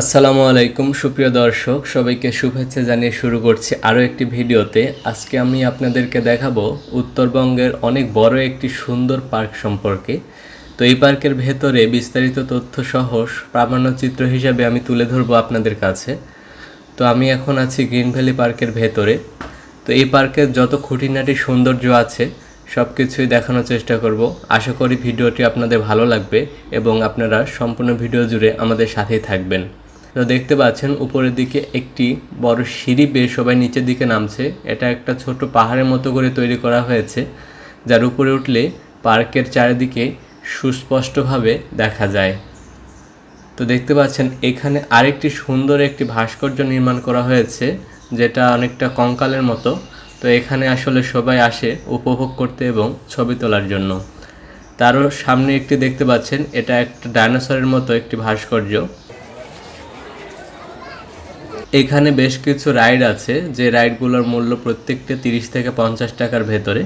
আসসালামু আলাইকুম, সুপ্রিয় দর্শক, সবাইকে শুভেচ্ছা জানিয়ে শুরু করছি আরও একটি ভিডিওতে। আজকে আমি আপনাদেরকে দেখাবো উত্তরবঙ্গের অনেক বড় একটি সুন্দর পার্ক সম্পর্কে। তো এই পার্কের ভেতরে বিস্তারিত তথ্য সহ প্রামাণ্যচিত্র হিসাবে আমি তুলে ধরবো আপনাদের কাছে। তো আমি এখন আছি গ্রিন ভ্যালি পার্কের ভেতরে। তো এই পার্কের যত খুঁটিনাটি সৌন্দর্য আছে সব কিছুই দেখানোর চেষ্টা করব। আশা করি ভিডিওটি আপনাদের ভালো লাগবে এবং আপনারা সম্পূর্ণ ভিডিও জুড়ে আমাদের সাথেই থাকবেন। তো দেখতে পাচ্ছেন উপরের দিকে একটি বড় সিঁড়ি বেয়ে সবাই নিচের দিকে নামছে। এটা একটা ছোট পাহাড়ের মতো করে তৈরি করা হয়েছে, যার উপরে উঠলে পার্কের চারিদিকে সুস্পষ্টভাবে দেখা যায়। তো দেখতে পাচ্ছেন, এখানে আরেকটি সুন্দর একটি ভাস্কর্য নির্মাণ করা হয়েছে, যেটা অনেকটা কঙ্কালের মতো। তো এখানে আসলে সবাই আসে উপভোগ করতে এবং ছবি তোলার জন্য। তারও সামনে একটি দেখতে পাচ্ছেন, এটা একটা ডাইনোসরের মতো একটি ভাস্কর্য। এখানে বেশ কিছু রাইড আছে, যে রাইডগুলোর মূল্য প্রত্যেকটা তিরিশ থেকে পঞ্চাশ টাকার ভেতরে।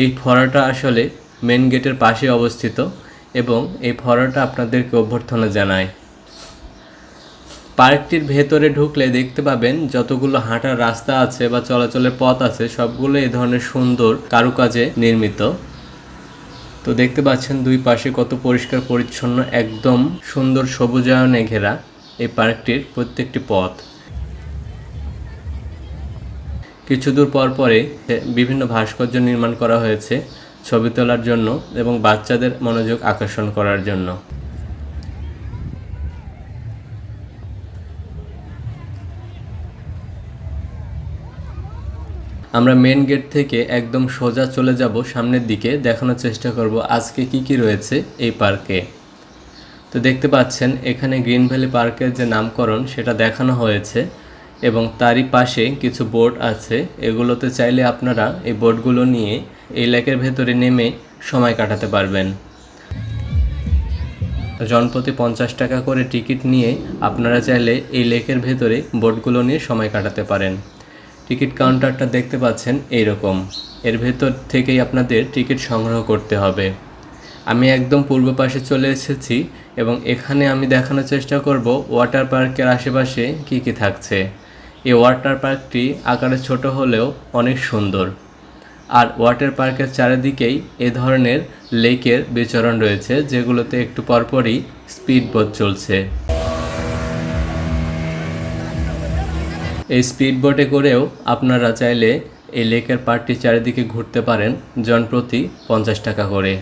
এই ফরাটা আসলে মেন গেটের পাশে অবস্থিত এবং এই ফরাটা আপনাদেরকে অভ্যর্থনা জানায়। পার্কটির ভেতরে ঢুকলে দেখতে পাবেন যতগুলো হাঁটার রাস্তা আছে বা চলাচলের পথ আছে, সবগুলো এই ধরনের সুন্দর কারুকাজে নির্মিত। তো দেখতে পাচ্ছেন দুই পাশে কত পরিষ্কার, পরিচ্ছন্ন, একদম সুন্দর সবুজায়নে ঘেরা এই পার্কটির প্রত্যেকটি পথ। কিছু দূর পর পরে বিভিন্ন ভাস্কর্য নির্মাণ করা হয়েছে ছবি তোলার জন্য এবং বাচ্চাদের মনোযোগ আকর্ষণ করার জন্য। আমরা মেন গেট থেকে একদম সোজা চলে যাব সামনের দিকে, দেখানোর চেষ্টা করব আজকে কি কি রয়েছে এই পার্কে। তো দেখতে পাচ্ছেন, এখানে গ্রিন ভ্যালি পার্কের যে নামকরণ সেটা দেখানো হয়েছে এবং তারই পাশে কিছু বোট আছে। এগুলোতে চাইলে আপনারা এই বোটগুলো নিয়ে এই লেকের ভেতরে নেমে সময় কাটাতে পারবেন। জনপ্রতি পঞ্চাশ টাকা করে টিকিট নিয়ে আপনারা চাইলে এই লেকের ভেতরে বোটগুলো নিয়ে সময় কাটাতে পারেন। টিকিট কাউন্টারটা দেখতে পাচ্ছেন এইরকম। এর ভেতর থেকেই আপনাদের টিকিট সংগ্রহ করতে হবে। আমি একদম পূর্ব পাশে চলে এসেছি এবং এখানে আমি দেখানোর চেষ্টা করব ওয়াটার পার্কের আশেপাশে কি কি থাকছে। এই ওয়াটার পার্কটি আকারে ছোট হলেও অনেক সুন্দর। আর ওয়াটার পার্কের চারিদিকেই এ ধরনের লেকের বিচরণ রয়েছে, যেগুলোতে একটু পরপরই স্পিড বোট চলছে। এই স্পিড বোটে করেও আপনারা চাইলে এই লেকের পার্কটি চারিদিকে ঘুরতে পারেন জনপ্রতি পঞ্চাশ টাকা করে।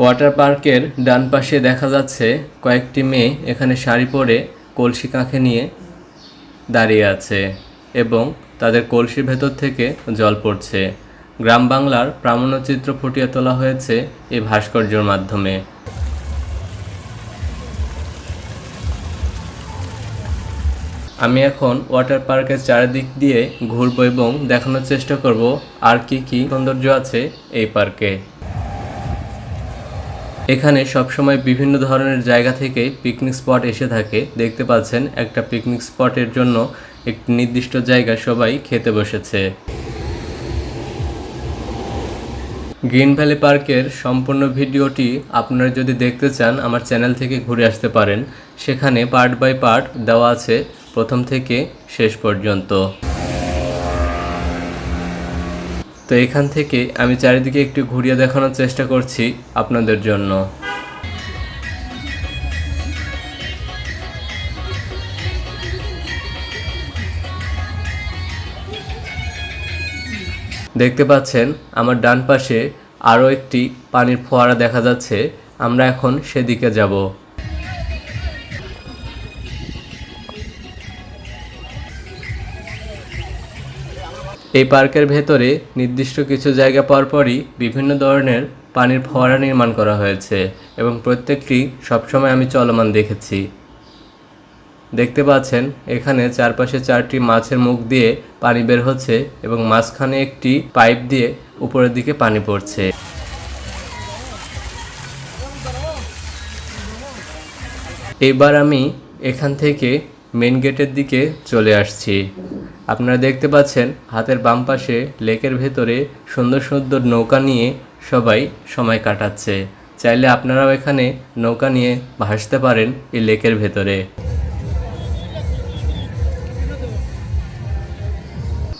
ওয়াটার পার্কের ডান পাশে দেখা যাচ্ছে কয়েকটি মেয়ে এখানে শাড়ি পরে কলসি কাঁখে নিয়ে দাঁড়িয়ে আছে এবং তাদের কলসির ভেতর থেকে জল পড়ছে। গ্রাম বাংলার প্রামাণ্যচিত্র ফুটিয়ে তোলা হয়েছে এই ভাস্কর্যের মাধ্যমে। আমি এখন ওয়াটার পার্কের চারিদিক দিয়ে ঘুরবো এবং দেখানোর চেষ্টা করব আর কি কি সৌন্দর্য আছে এই পার্কে। এখানে সবসময় বিভিন্ন ধরনের জায়গা থেকে পিকনিক স্পট এসে থাকে। দেখতে পাচ্ছেন, একটা পিকনিক স্পটের জন্য একটি নির্দিষ্ট জায়গা সবাই খেতে বসেছে। গ্রিন ভ্যালি পার্কের সম্পূর্ণ ভিডিওটি আপনারা যদি দেখতে চান, আমার চ্যানেল থেকে ঘুরে আসতে পারেন। সেখানে পার্ট বাই পার্ট দেওয়া আছে প্রথম থেকে শেষ পর্যন্ত। তো এখান থেকে আমি চারিদিকে একটু ঘুরিয়ে দেখানোর চেষ্টা করছি আপনাদের জন্য। দেখতে পাচ্ছেন, আমার ডান পাশে আরও একটি পানির ফোয়ারা দেখা যাচ্ছে। আমরা এখন সেদিকে যাব। এই পার্কের ভেতরে নির্দিষ্ট কিছু জায়গা পরপরই বিভিন্ন ধরনের পানির ফোয়ারা নির্মাণ করা হয়েছে এবং প্রত্যেকটি সবসময় আমি চলমান দেখেছি। দেখতে পাচ্ছেন, এখানে চারপাশে চারটি মাছের মুখ দিয়ে পানি বের হচ্ছে এবং মাঝখানে একটি পাইপ দিয়ে উপরের দিকে পানি পড়ছে। এবার আমি এখান থেকে মেন গেটের দিকে চলে আসছি। আপনারা দেখতে পাচ্ছেন, হাতের বাম পাশে লেকের ভেতরে সুন্দর সুন্দর নৌকা নিয়ে সবাই সময় কাটাচ্ছে। চাইলে আপনারাও এখানে নৌকা নিয়ে ভাসতে পারেন এই লেকের ভেতরে।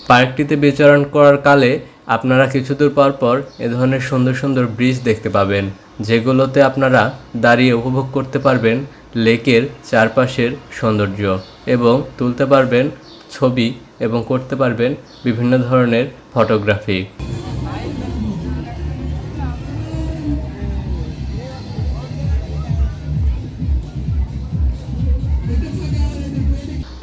পার্কটিতে বিচরণ করার কালে আপনারা কিছু দূর পর পর এ ধরনের সুন্দর সুন্দর ব্রিজ দেখতে পাবেন, যেগুলোতে আপনারা দাঁড়িয়ে উপভোগ করতে পারবেন লেকের চারপাশের সৌন্দর্য এবং তুলতে পারবেন ছবি এবং করতে পারবেন বিভিন্ন ধরনের ফটোগ্রাফি।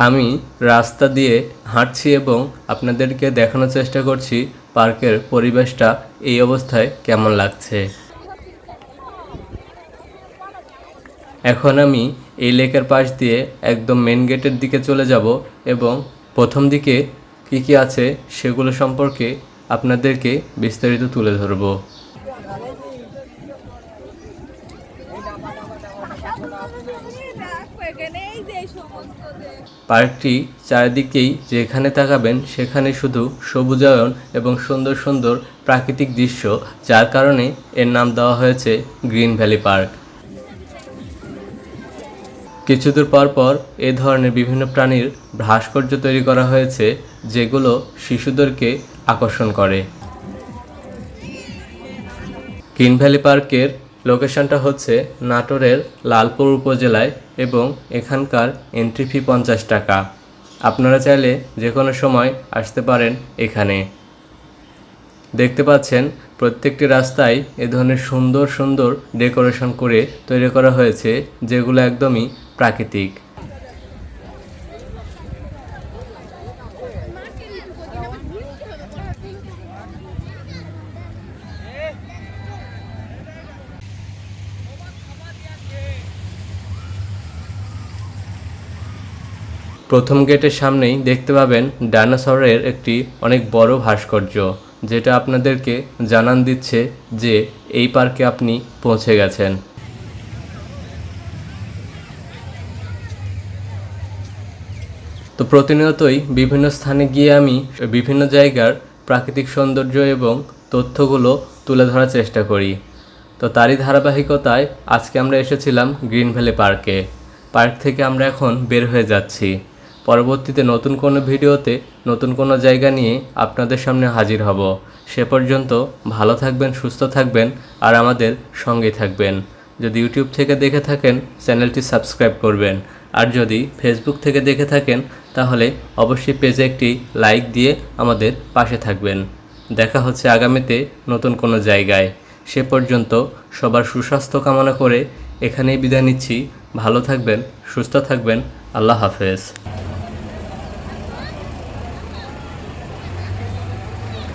আমি রাস্তা দিয়ে হাঁটছি এবং আপনাদেরকে দেখানোর চেষ্টা করছি পার্কের পরিবেশটা এই অবস্থায় কেমন লাগছে। এখন আমি এই লেকের পাশ দিয়ে একদম মেন গেটের দিকে চলে যাব এবং প্রথম দিকে কী কী আছে সেগুলো সম্পর্কে আপনাদেরকে বিস্তারিত তুলে ধরবো দেখো এখানে এই যে এই সমস্ত দেশ পার্কটি চারিদিকেই যেখানে তাকাবেন সেখানে শুধু সবুজায়ন এবং সুন্দর সুন্দর প্রাকৃতিক দৃশ্য, যার কারণে এর নাম দেওয়া হয়েছে গ্রিন ভ্যালি পার্ক। কিছুদূর পর পর এ ধরনের বিভিন্ন প্রাণীর ভাস্কর্য তৈরি করা হয়েছে, যেগুলো শিশুদেরকে আকর্ষণ করে। গ্রিন ভ্যালি পার্কের লোকেশনটা হচ্ছে নাটোরের লালপুর উপজেলায় এবং এখানকার এন্ট্রি ফি পঞ্চাশ টাকা। আপনারা চাইলে যে কোনো সময় আসতে পারেন এখানে। দেখতে পাচ্ছেন, প্রত্যেকটি রাস্তায় এ ধরনের সুন্দর সুন্দর ডেকোরেশন করে তৈরি করা হয়েছে, যেগুলো একদমই প্রাকৃতিক। প্রথম গেটের সামনেই দেখতে পাবেন ডায়নোসরের একটি অনেক বড় ভাস্কর্য, যেটা আপনাদেরকে জানান দিচ্ছে যে এই পার্কে আপনি পৌঁছে গেছেন। তো প্রতিনিয়তই বিভিন্ন স্থানে গিয়ে আমি বিভিন্ন জায়গার প্রাকৃতিক সৌন্দর্য এবং তথ্যগুলো তুলে ধরার চেষ্টা করি। তো তারই ধারাবাহিকতায় আজকে আমরা এসেছিলাম গ্রিন ভ্যালি পার্কে। পার্ক থেকে আমরা এখন বের হয়ে যাচ্ছি। পরবর্তীতে নতুন কোনো ভিডিওতে নতুন কোনো জায়গা নিয়ে আপনাদের সামনে হাজির হব। সে পর্যন্ত ভালো থাকবেন, সুস্থ থাকবেন আর আমাদের সঙ্গে থাকবেন। যদি ইউটিউব থেকে দেখে থাকেন, চ্যানেলটি সাবস্ক্রাইব করবেন। আর যদি ফেসবুক থেকে দেখে থাকেন, তাহলে অবশ্যই পেজে একটি লাইক দিয়ে আমাদের পাশে থাকবেন। দেখা হচ্ছে আগামীতে নতুন কোনো জায়গায়। সে পর্যন্ত সবার সুস্বাস্থ্য কামনা করে এখানেই বিদায় নিচ্ছি। ভালো থাকবেন, সুস্থ থাকবেন। আল্লাহ হাফেজ।